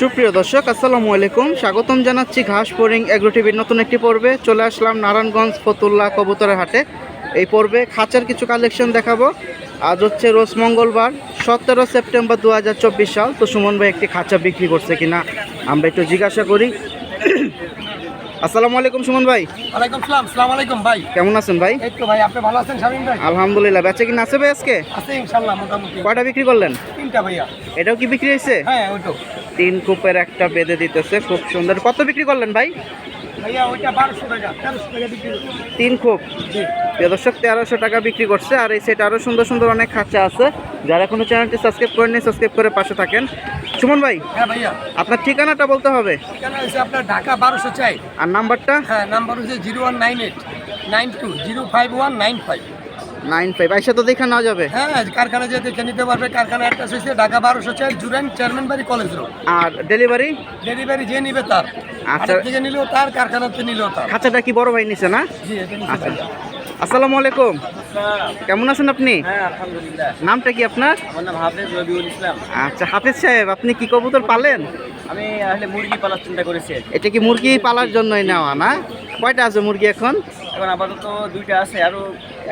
সুপ্রিয় দর্শক আসসালামু আলাইকুম। স্বাগতম জানাচ্ছি ঘাস পোরিং এগ্রো টিভির নতুন একটি পর্বে। চলে আসলাম নারায়ণগঞ্জ ফতুল্লা কবুতরের হাটে। এই পর্বে খাঁচার কিছু কালেকশন দেখাবো। আজ হচ্ছে রোজ মঙ্গলবার সতেরো সেপ্টেম্বর দুহাজার চব্বিশ সাল। তো সুমন ভাই একটি খাঁচা বিক্রি করছে কিনা? আমরা একটু জিজ্ঞাসা করি। আসসালামু আলাইকুম সুমন ভাই। ওয়ালাইকুম সালাম সালাম আলাইকুম ভাই। কেমন আছেন ভাই? এই তো ভাই আপনি ভালো আছেন শামিম ভাই? আলহামদুলিল্লাহ বেচে কিনা আছে ভাই আজকে? আছে ইনশাল্লাহ মোটামুটি। কয়টা বিক্রি করলেন? তিনটা ভাইয়া। এটাও কি বিক্রি হয়েছে? হ্যাঁ ওই তো তিন কূপের একটা বেঁধে দিতেছে খুব সুন্দর। কত বিক্রি করলেন ভাই। তিন জি। দর্শক তেরোশো টাকা বিক্রি করছে আর এই সেট আরও সুন্দর সুন্দর অনেক খাঁচা আছে। যারা এখনও চ্যানেলটি সাবস্ক্রাইব করেননি সাবস্ক্রাইব করে পাশে থাকেন। সুমন ভাই হ্যাঁ ভাইয়া। আপনার ঠিকানাটা বলতে হবে। হচ্ছে আপনার ঢাকা বারোশো চাই। আর নাম্বারটা? হ্যাঁ নাম্বার হচ্ছে zero one nine eight nine two zero five one nine five. Nine five আইসা তো দেখা নেওয়া যাবে। হ্যাঁ কারখানা যে দেখে নিতে পারবে কারখানা একটা হচ্ছে ঢাকা বারোশো জুরান চেয়ারম্যান বাড়ি কলেজ রোড। আর ডেলিভারি ডেলিভারি যে নিবে তার। আচ্ছা। থেকে নিলেও তার কারখানাতে নিলেও তার। খাঁচাটা কি বড় ভাই নিছে না? জি এটা আচ্ছা। আসসালামু আলাইকুম। কেমন আছেন আপনি? হ্যাঁ নামটা কি আপনার? আচ্ছা হাফেজ সাহেব আপনি কি কবুতর পালেন? আমি আসলে মুরগি পালার চিন্তা করেছি এটা কি মুরগি পালার জন্যই নেওয়া না? কয়টা আছে মুরগি এখন? এখন আপাতত দুইটা আছে আরও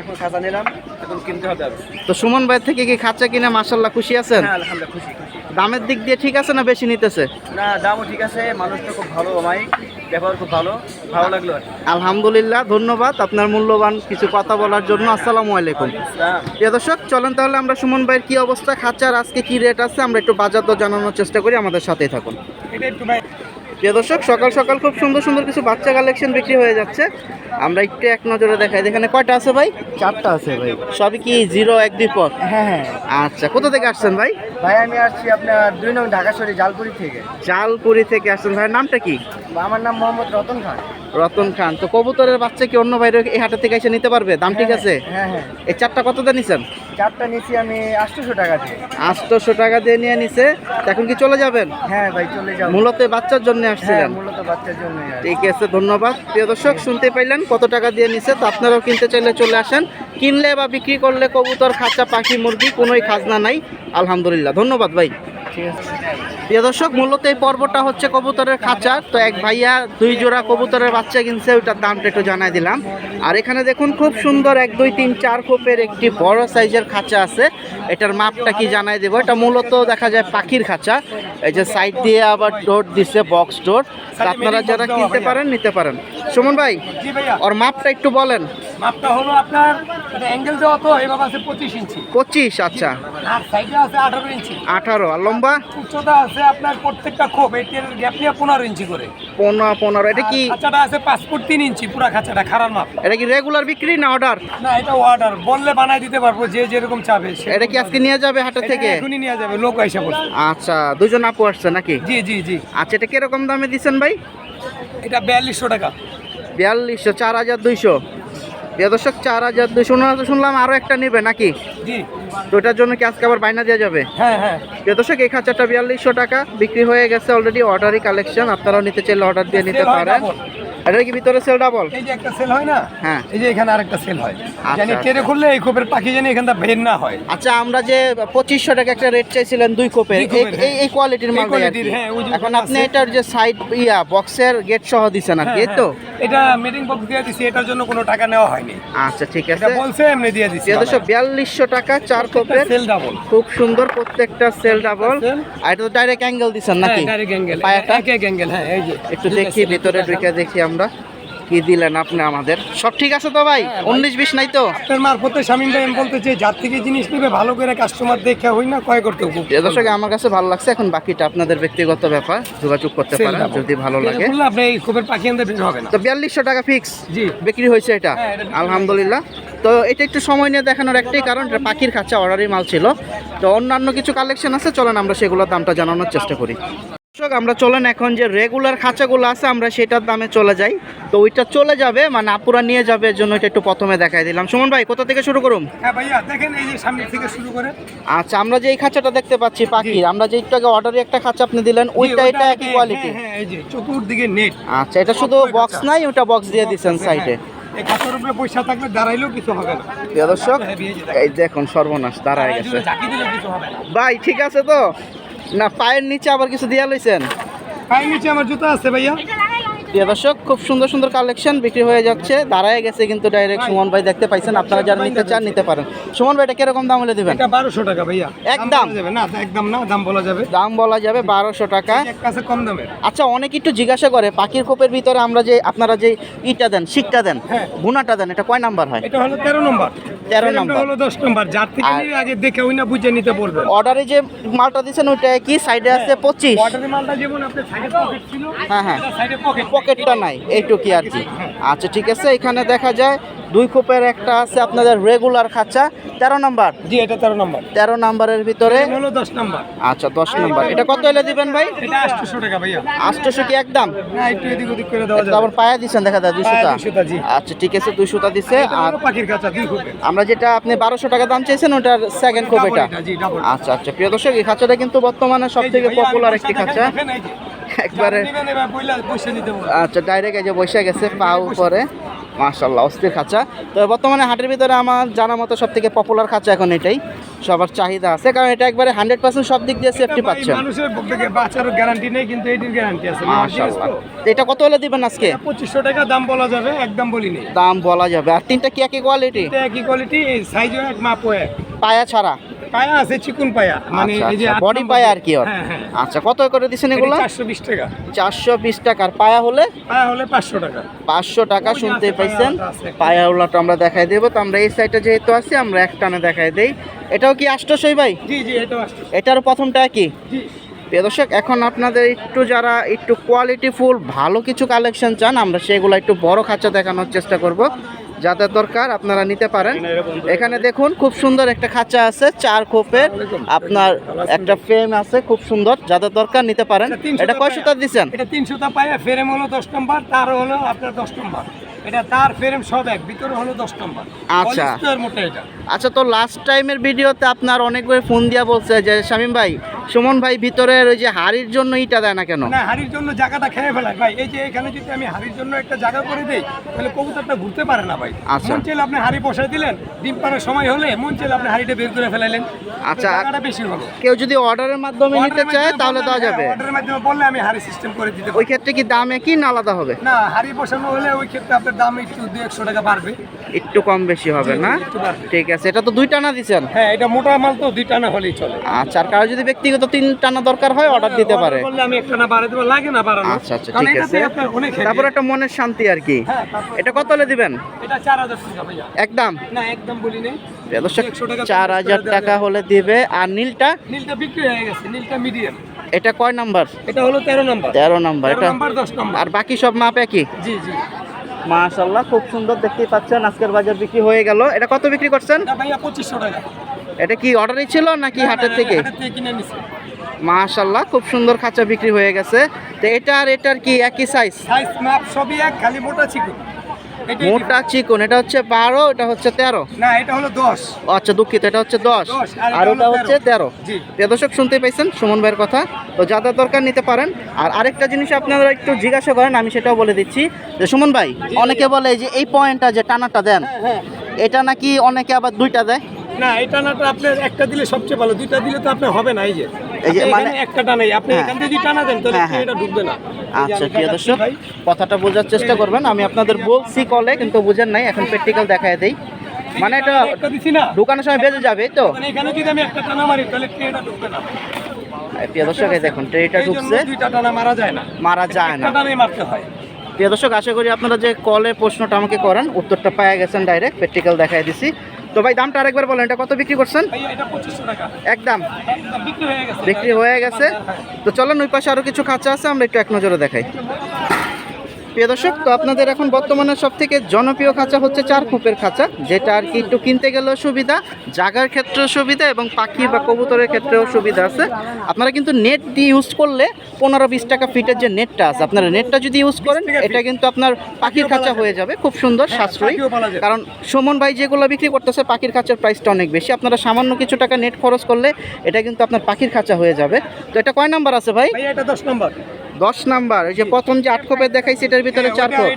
এখন খাঁচা নিলাম এখন কিনতে হবে আরও। তো সুমন ভাই থেকে কি খাঁচা কিনে মাসাল্লাহ খুশি আছেন? হ্যাঁ আলহামদুলিল্লাহ খুশি খুশি। দামের দিক দিয়ে ঠিক আছে না বেশি নিতেছে? না দামও ঠিক আছে মানুষটা খুব ভালো মাইক ব্যবহার খুব ভালো ভালো লাগল আলহামদুলিল্লাহ ধন্যবাদ আপনার মূল্যবান কিছু কথা বলার জন্য আসসালামু আলাইকুম। প্রিয় দর্শক চলেন তাহলে আমরা সুমন ভাইয়ের কি অবস্থা খাঁচার আজকে কি রেট আছে আমরা একটু বাজার দর জানানোর চেষ্টা করি আমাদের সাথেই থাকুন। ভাই প্রিয় দর্শক সকাল সকাল খুব সুন্দর সুন্দর কিছু বাচ্চা কালেকশন বিক্রি হয়ে যাচ্ছে। আমরা একটু এক নজরে দেখাই। এখানে কয়টা আছে ভাই? চারটা আছে ভাই। সবই কি জিরো এক দুই পর? হ্যাঁ হ্যাঁ। আচ্ছা কোথা থেকে আসছেন ভাই? ভাই আমি আসছি আপনার দুই নং ঢাকাশরি জালপুরি থেকে। জালপুরি থেকে আসছেন। ভাই নামটা কি? আমার নাম মোহাম্মদ রতন খান। রতন খান। তো কবুতরের বাচ্চা কি অন্য বাইরে এই হাটের থেকে এসে নিতে পারবে? দাম ঠিক আছে? হ্যাঁ হ্যাঁ। এই চারটা কত দিয়ে নিছেন? চারটা নিচ্ছি আমি আটশোশো টাকা দিয়ে। আটশোশো টাকা দিয়ে নিয়ে নিছে। এখন কি চলে যাবেন? হ্যাঁ ভাই চলে যাবেন মূলত বাচ্চার জন্য হ্যাঁ আসছিলেন মূলত বাচ্চার জন্য ঠিক আছে, ধন্যবাদ। প্রিয় দর্শক, শুনতে পাইলেন কত টাকা দিয়ে নিছে, তো আপনারাও কিনতে চাইলে চলে আসেন। কিনলে বা বিক্রি করলে কবুতর, খাঁচা, পাখি, মুরগি, কোনোই খাজনা নাই। আলহামদুলিল্লাহ। ধন্যবাদ ভাই। প্রিয় দর্শক, মূলত এই পর্বটা হচ্ছে কবুতরের খাঁচা। তো এক ভাইয়া দুই জোড়া কবুতরের বাচ্চা কিনছে, ওইটার দামটা একটু জানাই দিলাম। আর এখানে দেখুন, খুব সুন্দর এক, দুই, তিন, চার খোপের একটি বড় সাইজের খাঁচা আছে। এটার মাপটা কি জানাই দেবো? এটা মূলত দেখা যায় পাখির খাঁচা। এই যে সাইড দিয়ে আবার ডোর দিছে বক্স ডোর আপনারা যারা কিনতে পারেন, নিতে পারেন। সুমন ভাই, ওর মাপটা একটু বলেন। মাপটা হলো আপনার এটা অ্যাঙ্গেল দেওয়া তো এভাবে আছে পঁচিশ ইঞ্চি। পঁচিশ আচ্ছা। আর সাইডে আছে আঠারো ইঞ্চি। আঠারো আর লম্বা? উচ্চতা আছে আপনার প্রত্যেকটা খোপ এটির গ্যাপ নিয়ে পনেরো ইঞ্চি করে। পনেরো পনেরো এটা কি খাঁচাটা আছে পাঁচ ফুট তিন ইঞ্চি পুরা খাঁচাটা খারাপ মাপ। এটা কি রেগুলার বিক্রি না অর্ডার না এটা অর্ডার বললে বানাই দিতে পারব যে যেরকম চাবে এটা কি আজকে নিয়ে যাবে হাটের থেকে? এখনই নিয়ে যাবে লোক এসে বলছে। আচ্ছা দুজন আপু আসছে নাকি? জি জি জি। আচ্ছা এটা কীরকম দামে দিচ্ছেন ভাই? এটা বিয়াল্লিশশো টাকা। বিয়াল্লিশশো চার হাজার দুইশো। প্রিয় দর্শক চার হাজার দুশো শুনলাম আরও একটা নেবে নাকি? তো ওটার জন্য কি আজকে আবার বাইনা দেওয়া যাবে? হ্যাঁ হ্যাঁ। প্রিয় দর্শক এই খাঁচাটা বিয়াল্লিশশো টাকা বিক্রি হয়ে গেছে অলরেডি অর্ডারই কালেকশন আপনারাও নিতে চাইলে অর্ডার দিয়ে নিতে পারেন। এটা কি ভিতরে সেল ডাবল এই যে একটা সেল হয় না? হ্যাঁ। এই যে এখানে আরেকটা সেল হয়। আচ্ছা, জানি আচ্ছা। কেড়ে খুললে এই খোপের পাখি জানি এখানটা বের না হয়। আচ্ছা আমরা যে পঁচিশশো টাকা একটা রেট চাইছিলেন দুই কোপের এই- এই হ্যাঁ। কোয়ালিটির মাল। হ্যাঁ, এখন আপনি এটার যে সাইড ইয়া বক্সের গেট সহ দিচ্ছেন আর কি এই তো? হ্যাঁ, এটা মিটিং বক্স দিয়ে দিছি এটার জন্য কোনো টাকা নেওয়া হয়নি। আচ্ছা ঠিক এটা আছে। বলছে এমনি দিয়ে দিছি দুশো বিয়াল্লিশশো টাকা চার কোপের সেল ডাবল খুব সুন্দর প্রত্যেকটা সেল ডাবল আর এটা তো ডাইরেক্ট অ্যাঙ্গেল দিচ্ছেন নাকি? হ্যাঁ ডাইরেক্ট পায়াটা? অ্যাঙ্গেল হ্যাঁ এই যে। একটু দেখি ভিতরে ঢুকে দেখি আমরা। কি দিলেন আপনি আমাদের? সব ঠিক আছে তো ভাই? হ্যাঁ, উনিশ বিশ নাই তো? আপনার মারফতে স্বামীন ভাই আমি বলতে চাই যার থেকে জিনিস নেবে ভালো করে কাস্টমার দেখে হই না ক্রয় করতে দর্শক আমার কাছে ভালো লাগছে। এখন বাকিটা আপনাদের ব্যক্তিগত ব্যাপার যোগাযোগ করতে পারেন যদি ভালো লাগে। আপনি এই খোপের পাখি আনতে বের হবে না। তো বিয়াল্লিশশো টাকা ফিক্স জি। বিক্রি হয়েছে এটা। হ্যাঁ, আলহামদুলিল্লাহ। তো এটা একটু সময় নিয়ে দেখানোর একটাই কারণ এটা পাখির খাঁচা অর্ডারই মাল ছিল। তো অন্যান্য কিছু কালেকশন আছে চলেন আমরা সেগুলোর দামটা জানানোর চেষ্টা করি। দর্শক, আমরা চলেন এখন যে রেগুলার খাঁচাগুলো আছে আমরা সেটার দামে চলে যাই। তো ওইটা চলে যাবে মানে আপুরা নিয়ে যাবে এর জন্য এটা একটু প্রথমে দেখাই দিলাম। সুমন ভাই কোথা থেকে শুরু করুন? হ্যাঁ ভাইয়া দেখেন এই যে সামনে থেকে শুরু করে। আচ্ছা আমরা যে এই খাঁচাটা দেখতে পাচ্ছি পাখি আমরা যে একটু আগে অর্ডারে একটা খাঁচা আপনি দিলেন ওইটা এটা একই কোয়ালিটি হ্যাঁ, হ্যাঁ, এই যে চতুর্দিকে নেট আচ্ছা এটা শুধু বক্স নাই ওটা বক্স দিয়ে দিচ্ছেন সাইডে পয়সা থাকলে দাঁড়াইলেও কিছু হবে না। দর্শক এই দেখুন সর্বনাশ দাঁড়ায় গেছে। ভাই ঠিক আছে তো? না পায়ের নিচে আবার কিছু দিয়া লইছেন? পায়ের নিচে আমার জুতা আছে ভাইয়া। প্রিয় দর্শক খুব সুন্দর সুন্দর কালেকশন বিক্রি হয়ে যাচ্ছে। দাঁড়ায় গেছে কিন্তু ডাইরেক্ট সুমন ভাই দেখতে পাইছেন। আপনারা যারা নিতে চান নিতে পারেন। সুমন ভাই এটা কীরকম দাম হলে দিবেন? এটা বারোশো টাকা ভাইয়া। একদম? না একদম না দাম বলা যাবে। দাম বলা যাবে বারোশো টাকা। এক কাছে কম দামের। আচ্ছা অনেক একটু জিজ্ঞাসা করে পাখির খোপের ভিতরে আমরা যে আপনারা যে ইটা দেন শিকটা দেন হ্যাঁ। গুনাটা দেন এটা কয় নাম্বার হয়? এটা হলো তেরো নম্বর। 13 এটা নম্বর। হলো দশ নম্বর। যার থেকে নিয়ে আগে দেখে ওই না বুঝে নিতে বলবেন অর্ডারে যে মালটা দিচ্ছেন ওইটা কি সাইডে আছে পঁচিশ। ওয়াটারি মালটা যেমন আপনার সাইডে পকেট ছিল হ্যাঁ, হ্যাঁ। সাইডে পকেট পকেটটা নাই এইটুকি আর কি। আচ্ছা ঠিক আছে এখানে দেখা যায় দুই খোপের একটা আছে আপনাদের রেগুলার খাঁচা তেরো নাম্বার? জি এটা তেরো নম্বর। তেরো নাম্বারের ভিতরে? হলো দশ নম্বর। আচ্ছা দশ নাম্বার। এটা কত এলে দিবেন ভাই? আটশোশো টাকা ভাইয়া। আটশোশো কি একদম? না একটু এদিক ওদিক করে দেওয়া এটা তো যাবে। আবার পায়া দিচ্ছেন দেখা যায় দুইশোটা পায়া 200 টা, জি। আচ্ছা ঠিক আছে দুইশোটা দিছে। এটা আর পাখির কাছা দুই আমরা যেটা আপনি বারোশো টাকা দাম চেয়েছেন ওটার সেকেন্ড খোপ এটা আচ্ছা আচ্ছা প্রিয় দর্শক এই খাঁচাটা কিন্তু বর্তমানে সব থেকে পপুলার একটি খাঁচা। একবারে আচ্ছা ডাইরেক্ট এই যে বসে গেছে পা উপরে মাশাল্লাহ অস্থির খাঁচা। তো বর্তমানে হাটের ভিতরে আমার জানা মতো সব থেকে পপুলার খাঁচা এখন এটাই। সবার চাহিদা আছে কারণ এটা একবারে হান্ড্রেড পার্সেন্ট সব দিক দিয়ে সেফটি পাচ্ছেন মানুষের বাচ্চারও গ্যারান্টি নেই কিন্তু এটির গ্যারান্টি আছে। মাশাল্লাহ এটা কত হলে দিবেন আজকে? পঁচিশশো টাকা দাম বলা যাবে একদম বলি নেই। দাম বলা যাবে। আর তিনটা কি একই কোয়ালিটি একই কোয়ালিটি সাইজও এক মাপও এক। পায়া ছাড়া? পায়া আছে চিকুন পায়া। মানে এই যে বডি পায়া আর কি হ্যাঁ হ্যাঁ। আচ্ছা কত করে দিচ্ছেন এগুলো? চারশো বিশ টাকা। চারশো বিশ টাকার পায়া হলে? পায়া হলে পাঁচশো টাকা। পাঁচশো টাকা ওই শুনতে পাইছেন। আছে। পায়াওলাটা আমরা দেখাই দেবো। তো আমরা এই সাইডে যেহেতু আছি আমরা এক টানে দেখাই দেই। এটাও কি আষ্টশই ভাই? জি জি এটা আসছে এটার প্রথমটা কি? জি। প্রিয় দর্শক এখন আপনাদের একটু যারা একটু কোয়ালিটি ফুল ভালো কিছু কালেকশন চান আমরা সেগুলো একটু বড় খাঁচা দেখানোর চেষ্টা করব। যাদের দরকার আপনারা নিতে পারেন। এখানে দেখুন খুব সুন্দর একটা খাঁচা আছে চার খোপের। আপনার একটা ফ্রেম আছে খুব সুন্দর। যাদের দরকার নিতে পারেন। এটা 300 এটা কয় সুতার দিচ্ছেন এটা তিনশোটা পায়া ফ্রেম হলো দশ নম্বর তার হলো আপনার দশ নম্বর। এটা তার ফ্রেম সব এক ভিতরে হলো দশ নম্বর। আচ্ছা। আচ্ছা তো লাস্ট টাইমের ভিডিওতে আপনার অনেকবার ফোন দিয়া বলছে যে শামিম ভাই সুমন ভাই ভিতরের ওই যে হাড়ির জন্য ইটা দেয় না কেন? না হাড়ির জন্য জায়গাটা খেয়ে ফেলায়। ভাই এই যে এখানে যদি আমি হাড়ির জন্য একটা জায়গা করে দেই তাহলে কবুতরটা ঘুরতে পারে না ভাই। আচ্ছা। মন চাইলে আপনি হাড়ি বসাই দিলেন ডিম পাড়ার সময় হলে মন চাইলে আপনি হাড়িটা বের করে ফেলাইলেন। আচ্ছা। জায়গাটা বেশি হলো। কেউ যদি অর্ডারের মাধ্যমে নিতে চায় তাহলে দেওয়া যাবে। অর্ডারের মাধ্যমে বললে আমি হাড়ি সিস্টেম করে দিতে ওই ক্ষেত্রে কি দাম একই না আলাদা হবে? না হাড়ি বসানো হলে ওই ক্ষেত্রে আপনার দাম একটু দু একশো টাকা বাড়বে। একটু কম বেশি হবে না? ঠিক আছে এটা তো দুই টানা দিচ্ছেন হ্যাঁ এটা মোটা মাল তো দুই টানা হলেই চলে। আচ্ছা আর কারও যদি ব্যক্তিগত তিন টানা দরকার হয় অর্ডার দিতে পারে। আচ্ছা আচ্ছা ঠিক আছে। তারপর একটা মনের শান্তি আর কি। হ্যাঁ, এটা কত হলে দিবেন? একদম? না একদম বলি নেই। প্রিয় দর্শক 100 টাকা চার হাজার টাকা হলে দিবে। আর নীলটা? নীলটা বিক্রি হয়ে গেছে নীলটা মিডিয়াম এটা কয় নাম্বার? এটা হলো তেরো নম্বর। তেরো নাম্বার এটা দশ নম্বর। আর বাকি সব মাপ একই? জি জি। মাশাল্লাহ খুব সুন্দর দেখতেই পাচ্ছেন আজকের বাজার বিক্রি হয়ে গেল। এটা কত বিক্রি করছেন? ভাইয়া পঁচিশশো টাকা। এটা কি অর্ডারই ছিল নাকি হাটের থেকে? মাশাল্লাহ খুব সুন্দর খাঁচা বিক্রি হয়ে গেছে। তো এটা আর এটার কি একই সাইজ সাইজ মাপ সবই এক খালি মোটা চিকুন। মোটা চিকন এটা হচ্ছে বারো এটা হচ্ছে তেরো। না এটা হলো দশ। আচ্ছা দুঃখিত এটা হচ্ছে দশ। আর এটা ওটা হচ্ছে তেরো। দর্শক শুনতে পাইছেন সুমন ভাইয়ের কথা? তো যাদের দরকার নিতে পারেন। আর আরেকটা জিনিস আপনারা একটু জিজ্ঞাসা করেন আমি সেটাও বলে দিচ্ছি। যে সুমন ভাই অনেকে বলে যে এই পয়েন্টটা যে টানাটা দেন হ্যাঁ হ্যাঁ। এটা নাকি অনেকে আবার দুইটা দেয়? না এই টানাটা আপনার একটা দিলে সবচেয়ে ভালো দুইটা দিলে তো আপনার হবে না এই যে। মানে- একটা টানাই আপনি হ্যাঁ। এখান থেকে যদি টানা দেন তাহলে হ্যাঁ, হ্যাঁ। এটা ঢুকবে না। আচ্ছা প্রিয় দর্শক কথাটা বোঝার চেষ্টা করবেন। আমি আপনাদের বলছি কলে কিন্তু বুঝেন নাই এখন প্র্যাকটিক্যাল দেখায় দেই। মানে এটা ঢুকানোর সময় বেজে যাবে তো। মানে এখানে যদি আমি একটা টানা মারি তাহলে ট্রেটা ঢুকবে না। প্রিয় দর্শক দেখুন ট্রেটা ঢুকছে দুইটা টানা মারা যায় না। মারা যায় না। টানাই মারতে হয়। প্রিয় দর্শক আশা করি আপনারা যে কলে প্রশ্নটা আমাকে করেন উত্তরটা পাওয়া গেছেন ডাইরেক্ট প্র্যাকটিক্যাল দেখাই দিছি। তো ভাই দামটা আরেকবার বলেন এটা কত বিক্রি করছেন? একদম একদম বিক্রি হয়ে গেছে। বিক্রি হয়ে গেছে। তো চলেন ওই পাশে আরও কিছু খাঁচা আছে আমরা একটু এক নজরে দেখাই। প্রিয় দর্শক তো আপনাদের এখন বর্তমানে সব থেকে জনপ্রিয় খাঁচা হচ্ছে চার খোপের খাঁচা যেটা আর কি একটু কিনতে গেলেও সুবিধা জাগার ক্ষেত্রেও সুবিধা এবং পাখি বা কবুতরের ক্ষেত্রেও সুবিধা আছে। আপনারা কিন্তু নেট দিয়ে ইউজ করলে পনেরো বিশ টাকা ফিটের যে নেটটা আছে আপনারা নেটটা যদি ইউজ করেন এটা কিন্তু আপনার পাখির খাঁচা হয়ে যাবে খুব সুন্দর সাশ্রয়ী। পালা যাবে। কারণ সুমন ভাই যেগুলো বিক্রি করতেছে পাখির খাঁচার প্রাইসটা অনেক বেশি। আপনারা সামান্য কিছু টাকা নেট খরচ করলে এটা কিন্তু আপনার পাখির খাঁচা হয়ে যাবে। তো এটা কয় নাম্বার আছে ভাই? এটা দশ নম্বর দশ নাম্বার এই যে প্রথম যে আট খোপের দেখাইছি এটার ভিতরে চার কোপ।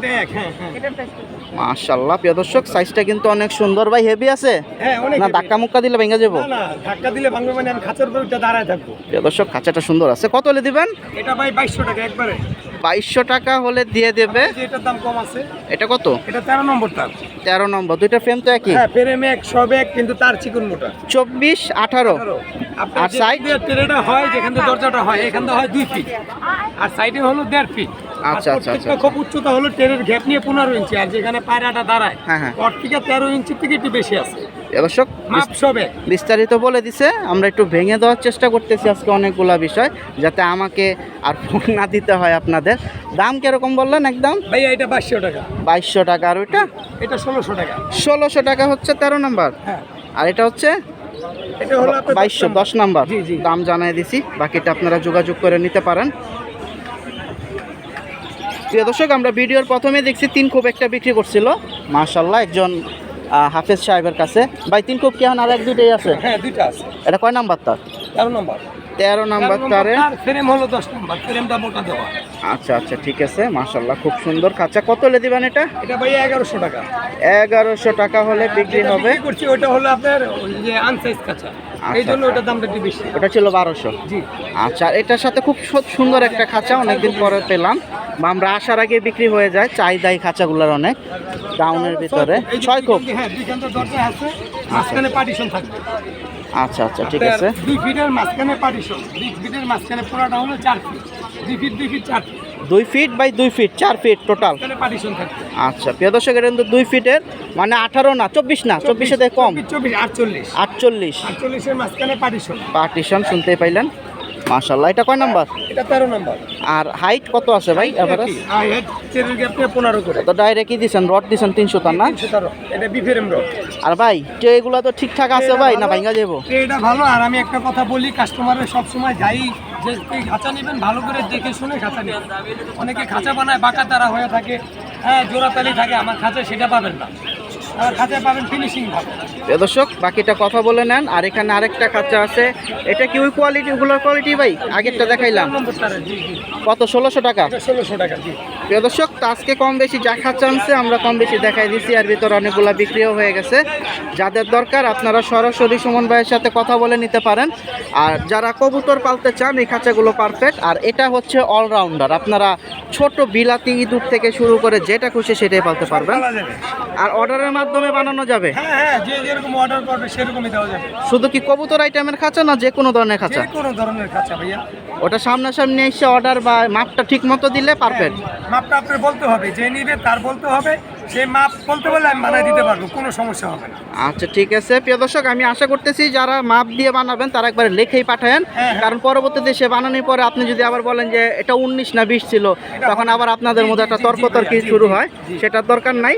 মাশাল্লাহ প্রিয় দর্শক সাইজটা কিন্তু অনেক সুন্দর। ভাই হেভি আছে? হ্যাঁ না ধাক্কা মুক্কা দিলে ভেঙে যাব? ধাক্কা দিলে ভাঙবে মানে আমি খাঁচার উপর দাঁড়ায় থাকব। প্রিয় দর্শক খাঁচাটা সুন্দর আছে। কত হলে দিবেন? এটা ভাই বাইশশো টাকা একবারে। বাইশশো টাকা হলে দিয়ে দেবে। এটার দাম কম আছে। এটা কত? এটা তেরো নম্বর তার তেরো নম্বর। দুইটা ফ্রেম তো একই। হ্যাঁ ফেরেম এক সব এক কিন্তু তার চিকন মোটা। চব্বিশ আঠারো। আর? দিয়ে ট্রেটা হয় যেখান থেকে দরজাটা হয় এখান থেকে হয় দুই ফিট আর সাইডে হলো দেড় ফিট আচ্ছা, আচ্ছা, আচ্ছা। খুব উচ্চতা হলো ট্রেনের গ্যাপ নিয়ে পনেরো ইঞ্চি আর যেখানে পায়রাটা দাঁড়ায় হ্যাঁ, হ্যাঁ। থেকে তেরো ইঞ্চির থেকে একটু বেশি আছে। দর্শক বিস্তারিত বলে দিছে আমরা একটু ভেঙে দেওয়ার চেষ্টা করতেছি আজকে অনেকগুলা বিষয় যাতে আমাকে আর ফোন না দিতে হয় আপনাদের। দাম কীরকম বললেন একদম? ভাইয়া এটা বাইশশো টাকা। বাইশশো টাকা আর ওইটা? এটা ষোলোশো টাকা। ষোলোশো টাকা হচ্ছে তেরো নাম্বার। হ্যাঁ। আর এটা হচ্ছে? এটা হলো আপনার বাইশশো দশ নাম্বার। জি, জি। দাম জানাই দিছি বাকিটা আপনারা যোগাযোগ করে নিতে পারেন। প্রিয় দর্শক আমরা ভিডিওর প্রথমে দেখছি তিন খুব একটা বিক্রি করছিল। মাশাল্লাহ একজন হাফেজ সাহেবের কাছে। ভাই তিন কোপ কি এখন আর এক দুইটাই আছে? হ্যাঁ দুইটা আছে। এটা কয় নাম্বার তার? তেরো নম্বর। তেরো নাম্বার তারে? ফ্রেম হলো দশ নম্বর ফ্রেমটা মোটা দেওয়া। আচ্ছা আচ্ছা ঠিক আছে মাশাল্লাহ খুব সুন্দর কাঁচা কত হলে দিবেন এটা? এটা ভাইয়া এগারোশো টাকা। এগারোশো টাকা হলে বিক্রি যেটা হবে। বিক্রি করছি ওটা হলো আপনার যে আনসাইজ কাঁচা এই জন্য আচ্ছা। ওটার দামটা একটু বেশি। ওটা ছিল বারোশো। জি। আচ্ছা এটার সাথে খুব সুন্দর একটা খাঁচা অনেকদিন পরে পেলাম। বা আমরা আসার আগে বিক্রি হয়ে যায় চাহিদা এই খাঁচাগুলোর অনেক। ডাউনের ভিতরে। ছয় দুইখান- হ্যাঁ দরজা আছে মাঝখানে পার্টিশন থাকবে। আচ্ছা আচ্ছা ঠিক আছে। দুই ফিটের মাঝখানে পার্টিশন ফিটের মাঝখানে পুরাটা হলো চার ফিট দুই ফিট দুই ফিট চার ফিট দুই ফিট বাই দুই ফিট চার ফিট টোটাল পার্টিশন থাকবে। আচ্ছা প্রিয় দর্শক এটা কিন্তু দুই ফিটের মানে আঠারো না চব্বিশ না চব্বিশে থেকে কম। চব্বিশ, আটচল্লিশ। আটচল্লিশ। আটচল্লিশের মাঝখানে পার্টিশন পার্টিশন শুনতেই পাইলেন। মাশাল্লাহ এটা কয় নাম্বার? এটা তেরো নম্বর। আর হাইট কত আছে ভাই পনেরো করে। তো ডাইরেক্টই দিছেন রড দিছেন তিনশো তার না এটা বিফেরেম রড আর ভাই ট্রে এগুলো তো ঠিকঠাক আছে ভাই না ভাঙ্গা যাব এটা ভালো আর আমি একটা কথা বলি কাস্টমারের সবসময় যাই যে এই খাঁচা নেবেন ভালো করে দেখে শুনে খাঁচা নেবেন। অনেকে খাঁচা বানায় বাঁকা তারা হয়ে থাকে হ্যাঁ জোড়াতালি থাকে আমার খাঁচা সেটা পাবেন না। দর্শক বাকিটা কথা বলে নেন। আর এখানে আরেকটা খাঁচা আছে। এটা কি ওই কোয়ালিটি ওগুলোর কোয়ালিটি ভাই? আগেরটা দেখাইলাম। কত? ষোলোশো টাকা। ষোলোশো টাকা প্রিয় দর্শক আজকে কম বেশি যা খাঁচা আনছে আমরা কম বেশি দেখাই দিছি আর ভিতরে অনেকগুলা বিক্রিও হয়ে গেছে। যাদের দরকার আপনারা সরাসরি সুমন ভাইয়ের সাথে কথা বলে নিতে পারেন। আর যারা কবুতর পালতে চান এই খাঁচাগুলো পারফেক্ট আর এটা হচ্ছে অলরাউন্ডার আপনারা ছোট বিলাতি ইঁদুর থেকে শুরু করে যেটা খুশি সেটাই পালতে পারবেন। আর অর্ডারের মাধ্যমে বানানো যাবে? হ্যাঁ হ্যাঁ যাবে। শুধু কি কবুতর আইটেমের খাঁচা না যে কোনো ধরনের খাঁচা? কোনো ধরনের খাঁচা ভাইয়া। ওটা সামনাসামনি এসে অর্ডার বা মাপটা ঠিক মতো দিলে পারফেক্ট মাপটা আপনার বলতে হবে যে নিবে তার বলতে হবে সেই মাপ বলতে বললে আমি বানাই দিতে পারব কোনো সমস্যা হবে না। আচ্ছা ঠিক আছে। প্রিয় দর্শক আমি আশা করতেছি যারা মাপ দিয়ে বানাবেন তারা একবার লেখেই পাঠায়েন। হ্যাঁ। কারণ পরবর্তীতে সে বানানোর পরে আপনি যদি আবার বলেন যে এটা উনিশ না বিশ ছিল তখন আবার আপনাদের মধ্যে একটা জি, জি, তর্ক তর্কি শুরু হয়। সেটার দরকার নাই।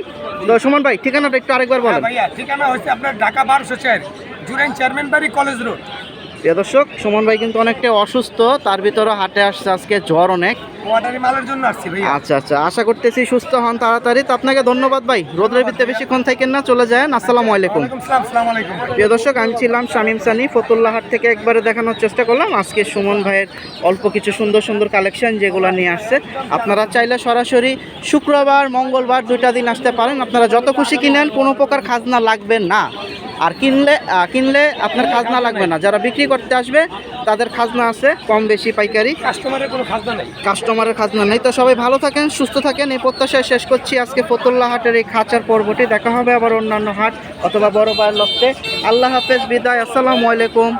তো সুমন ভাই ঠিকানাটা একটু আরেকবার হ্যাঁ বলেন। ভাইয়া ঠিকানা হচ্ছে আপনার ঢাকা বারোশো চার জুরাইন চেয়ারম্যান বাড়ি কলেজ রোড। প্রিয় দর্শক সুমন ভাই কিন্তু অনেকটা অসুস্থ তার ভিতরে হাটে আসছে আজকে জ্বর অনেক। মালের জন্য আসছি ভাইয়া। আচ্ছা আচ্ছা আশা করতেছি সুস্থ হন তাড়াতাড়ি। তো আপনাকে ধন্যবাদ ভাই রোদ্রের ভিতরে বেশিক্ষণ থাকেন না চলে যায় আসসালামু আলাইকুম। প্রিয় দর্শক আমি ছিলাম শামীম সানি। ফতুল্লাহাট থেকে একবারে দেখানোর চেষ্টা করলাম। আজকে সুমন ভাইয়ের অল্প কিছু সুন্দর সুন্দর কালেকশন যেগুলো নিয়ে আসছে। আপনারা চাইলে সরাসরি শুক্রবার মঙ্গলবার দুইটা দিন আসতে পারেন। আপনারা যত খুশি কিনেন কোনো প্রকার খাজনা লাগবে না। আর কিনলে কিনলে আপনার খাজনা লাগবে না। যারা বিক্রি করতে আসবে তাদের খাজনা আছে কম বেশি পাইকারি। কাস্টমারের কোনো খাজনা নেই। কাস্টমারের খাজনা নেই। তো সবাই ভালো থাকেন সুস্থ থাকেন। এই প্রত্যাশায় শেষ করছি আজকে ফতুল্লা হাটের এই খাঁচার পর্বটি। দেখা হবে আবার অন্যান্য হাট অথবা বড় পায়ের লক্ষ্যে আল্লাহ হাফেজ বিদায়। আসসালামু আলাইকুম।